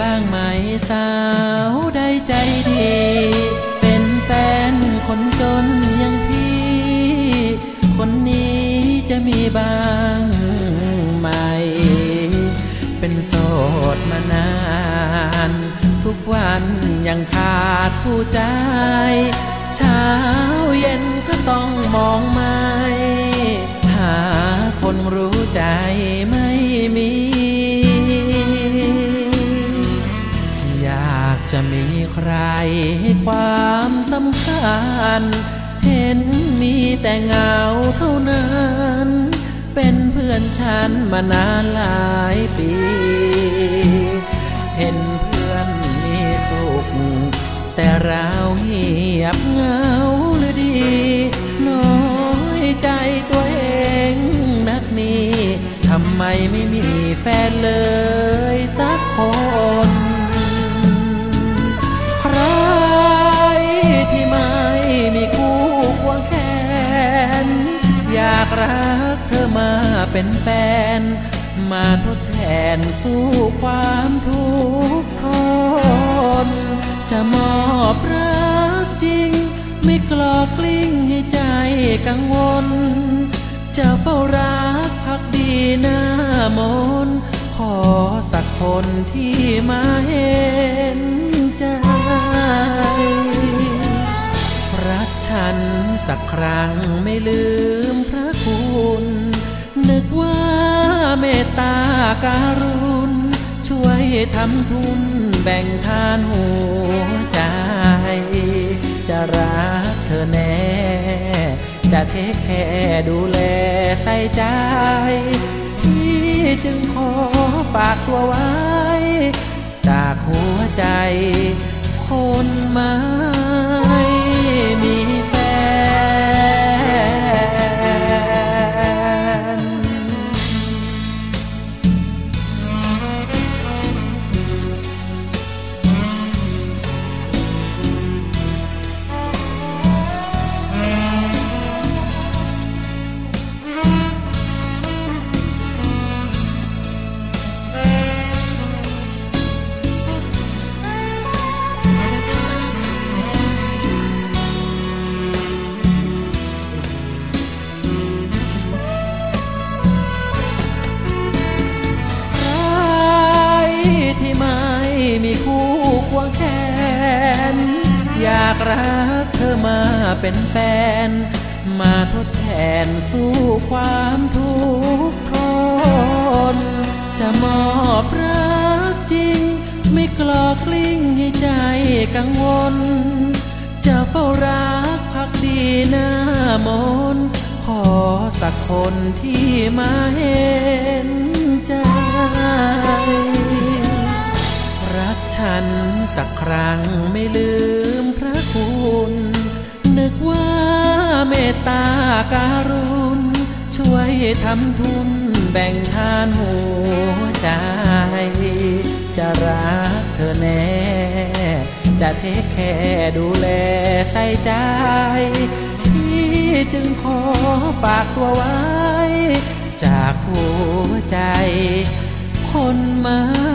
บ้างไหมสาวได้ใจดี เป็นแฟนคนจนอย่างพี่ คนนี้จะมีบ้างไหม เป็นโสดมานาน ทุกวันยังขาดผู้ใจเช้า จะมีใครให้ความสำคัญ เห็นมีแต่เงาเท่านั้น เป็นเพื่อนฉันมานานหลายปี เห็นเพื่อนมีสุข แต่เราเงียบเงาหรือดี น้อยใจตัวเองนักนี้ทำไมไม่มีแฟนเลยสักคน เป็นแฟน มาทดแทนสู้ความทุกข์ทนจะมอบรักจริง ไม่กลอกกลิ้งให้ใจกังวล จะเฝ้ารักพักดีหน้ามนขอสักคนที่มาเห็นใจรักฉันสักครั้งไม่ลืมพระคุณ เมตตาการุณ ช่วยทำทุนแบ่งทานหัวใจ จะรักเธอแน่ จะเทคแค่ดูแลใส่ใจ พี่จึงขอฝากตัวไว้ จากหัวใจคนม่มี มีคู่ควงแขน อยากรักเธอมาเป็นแฟน มาทดแทนสู้ความทุกข์ทน จะมอบรักจริง ไม่กลอกลิ้งให้ใจกังวล จะเฝ้ารักพักดีหน้ามนขอสักคนที่มาเห็นใจ ฉันสักครั้งไม่ลืมพระคุณ นึกว่าเมตตาการุณ ช่วยทำทุนแบ่งทานหัวใจ จะรักเธอแน่ จะเทคแค่ดูแลใส่ใจพี่จึงขอฝากตัวไว้ จากหัวใจ คนม่มีแฟน